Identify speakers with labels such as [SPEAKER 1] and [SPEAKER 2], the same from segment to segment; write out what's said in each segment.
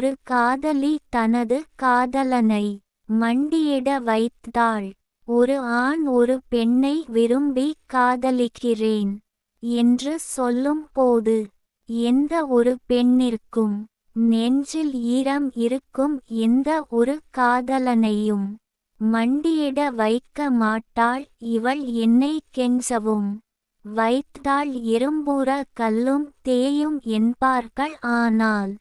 [SPEAKER 1] ஒரு காதலி தனது காதலனை மண்டியிட வைத்தாள். ஒரு ஆண் ஒரு பெண்ணை விரும்பி காதலிக்கிறேன் என்று சொல்லும் போது எந்த ஒரு பெண்ணிற்கும் நெஞ்சில் ஈரம் இருக்கும் எந்த ஒரு காதலனையும் மண்டியிட வைக்க மாட்டாள். இவள் என்னை கெஞ்சவும். வைத்தாள். இரும்புற கல்லும் தேயும் என்பார்கள் ஆனால்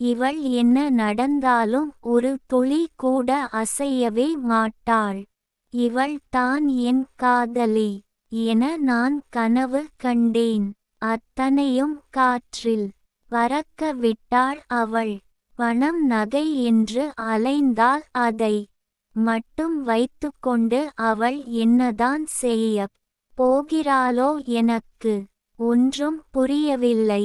[SPEAKER 1] இவள் என்ன நடந்தாலும் ஒரு துளி கூட அசையவே மாட்டாள். இவள் தான் என் காதலி என நான் கனவு கண்டேன். அத்தனையும் காற்றில் பறக்க விட்டாள் அவள். பணம் நகை என்று அலைந்தால் அதை மட்டும் வைத்துக்கொண்டு அவள் என்னதான் செய்யப் போகிறாளோ எனக்கு ஒன்றும் புரியவில்லை.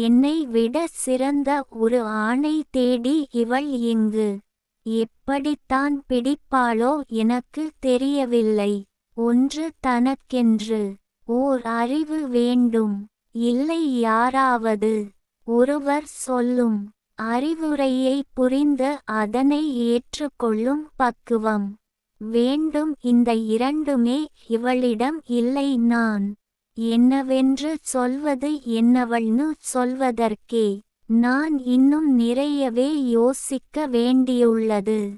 [SPEAKER 1] என்னை விட சிறந்த ஒரு ஆணை தேடி இவள் இங்கு. எப்படித்தான் பிடிப்பாளோ எனக்கு தெரியவில்லை. ஒன்று தனக்கென்று. ஓர் அறிவு வேண்டும். இல்லை யாராவது. ஒருவர் சொல்லும் அறிவுரையை புரிந்து அதனை ஏற்றுக்கொள்ளும் பக்குவம். வேண்டும் இந்த இரண்டுமே இவளிடம் இல்லை நான். என்னவென்று சொல்வது என்னவள்னு சொல்வதற்கே நான் இன்னும் நிறையவே யோசிக்க வேண்டியுள்ளது.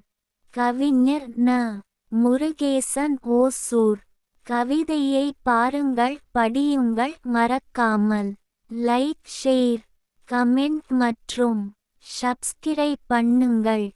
[SPEAKER 1] கவிஞர் ந. முருகேசன் ஓசூர். கவிதையை பாருங்கள் படியுங்கள் மறக்காமல். லைக் ஷேர் கமெண்ட் மற்றும் சப்ஸ்கிரைப் பண்ணுங்கள்.